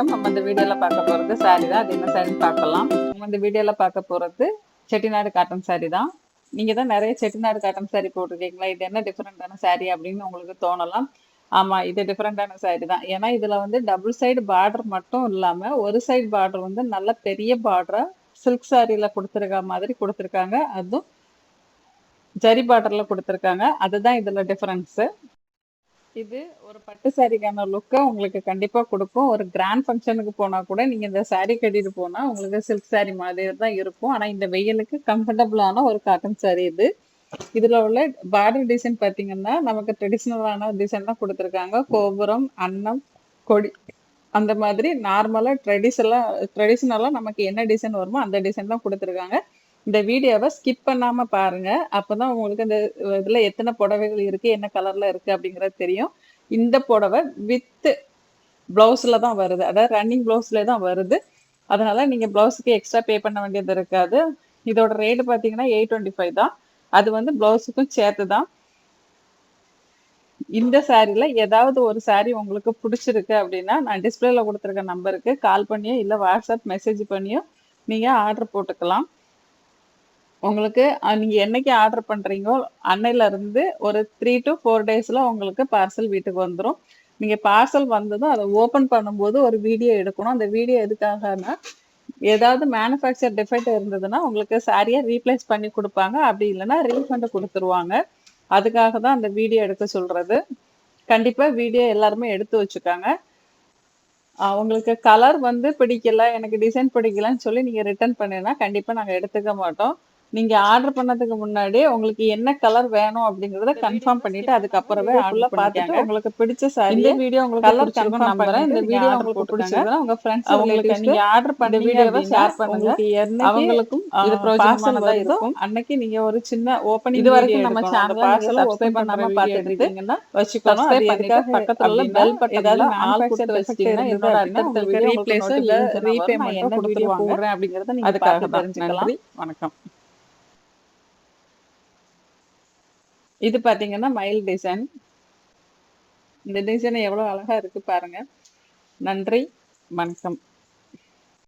வணக்கம். நம்ம இந்த வீடியோல பார்க்க போறது சாரி தான். அது என்ன சாரின்னு பார்க்கலாம். நம்ம இந்த வீடியோல பார்க்க போறது செட்டிநாடு காட்டன் சாரி தான். நீங்க தான் நிறைய செட்டிநாடு காட்டன் சாரி போட்டிருக்கீங்களா? இது என்ன டிஃப்ரெண்டான சாரி அப்படின்னு உங்களுக்கு தோணலாம். ஆமா இது டிஃப்ரெண்டான சாரி தான். ஏன்னா இதுல வந்து டபுள் சைடு பார்டர் மட்டும் இல்லாம ஒரு சைடு பார்டர் வந்து நல்ல பெரிய பார்டரா சில்க் சாரியில கொடுத்துருக்க மாதிரி கொடுத்துருக்காங்க. அதுவும் ஜரி பார்டர்ல கொடுத்துருக்காங்க. அதுதான் இதுல டிஃபரன்ஸ் இது ஒரு பட்டு சாரிக்கான லுக்கை உங்களுக்கு கண்டிப்பாக கொடுக்கும். ஒரு கிராண்ட் ஃபங்க்ஷனுக்கு போனால் கூட நீங்கள் இந்த சாரீ கட்டிட்டு போனால் உங்களுக்கு சில்க் saree மாதிரி தான் இருக்கும். ஆனால் இந்த வெயிலுக்கு கம்ஃபர்டபுளான ஒரு காட்டன் saree இது. இதில் உள்ள பார்டர் டிசைன் பார்த்தீங்கன்னா நமக்கு ட்ரெடிஷ்னலான டிசைன் தான் கொடுத்துருக்காங்க. கோபுரம் அன்னம் கொடி அந்த மாதிரி நார்மலாக ட்ரெடிஷனலாக ட்ரெடிஷ்னலாக நமக்கு என்ன டிசைன் வருமோ அந்த டிசைன் தான் கொடுத்துருக்காங்க. இந்த வீடியோவை ஸ்கிப் பண்ணாம பாருங்க. அப்பதான் உங்களுக்கு இந்த இதுல எத்தனை புடவைகள் இருக்கு என்ன கலர்ல இருக்கு அப்படிங்கறது தெரியும். இந்த புடவை வித் பிளவுஸ்ல தான் வருது. அதாவது ரன்னிங் பிளவுஸ்ல தான் வருது. அதனால நீங்க பிளவுஸுக்கு எக்ஸ்ட்ரா பே பண்ண வேண்டியது இருக்காது. இதோட ரேட்டு பாத்தீங்கன்னா எயிட் டுவெண்ட்டி ஃபைவ் தான். அது வந்து பிளவுஸுக்கும் சேர்த்து தான். இந்த சாரில ஏதாவது ஒரு சாரி உங்களுக்கு பிடிச்சிருக்கு அப்படின்னா நான் டிஸ்பிளேல கொடுத்துருக்க நம்பருக்கு கால் பண்ணியோ இல்லை வாட்ஸ்அப் மெசேஜ் பண்ணியோ நீங்க ஆர்டர் போட்டுக்கலாம். உங்களுக்கு நீங்கள் நீங்க என்னைக்கு ஆர்டர் பண்றீங்களோ அன்னையில இருந்து ஒரு த்ரீ டு ஃபோர் டேஸ்ல உங்களுக்கு பார்சல் வீட்டுக்கு வந்துடும் நீங்க பார்சல் வந்ததும் அதை ஓபன் பண்ணும்போது ஒரு வீடியோ எடுக்கணும். அந்த வீடியோ எதுக்காகனா ஏதாவது மேனுஃபேக்சர் டிஃபெக்ட் இருந்ததுன்னா உங்களுக்கு சாரியை ரீப்ளேஸ் பண்ணி கொடுப்பாங்க. அப்படி இல்லைன்னா ரீஃபண்ட் கொடுத்துருவாங்க. அதுக்காக தான் அந்த வீடியோ எடுக்க சொல்றது. கண்டிப்பா வீடியோ எல்லாருமே எடுத்து வச்சுக்காங்க. உங்களுக்கு கலர் வந்து பிடிக்கல எனக்கு டிசைன் பிடிக்கலன்னு சொல்லி நீங்க ரிட்டர்ன் பண்ணினா கண்டிப்பா நாங்க எடுத்துக்க மாட்டோம். நீங்க ஆர்டர் பண்ணதுக்கு முன்னாடி உங்களுக்கு என்ன கலர் வேணும் அப்படிங்கறத கன்ஃபார்ம் பண்ணிட்டு அதுக்கப்புறமே ஆர்டர் பார்த்துட்டு உங்களுக்கு பிடிச்ச சாரி இந்த வீடியோ உங்களுக்கு கலர் கன்ஃபார்ம் நம்புறேன். இந்த வீடியோ உங்களுக்கு பிடிச்சிருந்தா உங்க ஃப்ரெண்ட்ஸ் உங்களுக்கு நீங்க ஆர்டர் பண்ண வீடியோவை ஷேர் பண்ணுங்க. அவங்களுக்கும் இது பிரயோஜனமா தான் இருக்கும். அன்னைக்கு நீங்க ஒரு சின்ன ஓபனிங் இது வரைக்கும் நம்ம சேனல் பார்சல் சப்ஸ்கிரைப் பண்ணாம பார்த்துட்டு இருக்கீங்கன்னா வச்சுக்கணும். அது எதுக்காக பக்கத்துல உள்ள பெல் பட்டன் ஏதாவது ஆல் கொடுத்து வச்சிட்டீங்கன்னா என்னோட அடுத்த வீடியோ ரீப்ளேஸ் இல்ல ரீபேமெண்ட் என்ன வீடியோ போடுறேன் அப்படிங்கறத நீங்க அதுக்காக தெரிஞ்சுக்கலாம். வணக்கம். இது பாத்தீங்கன்னா மயில் டிசைன் இந்த டிசைன் எவ்வளவு அழகா இருக்கு பாருங்க. நன்றி வணக்கம்.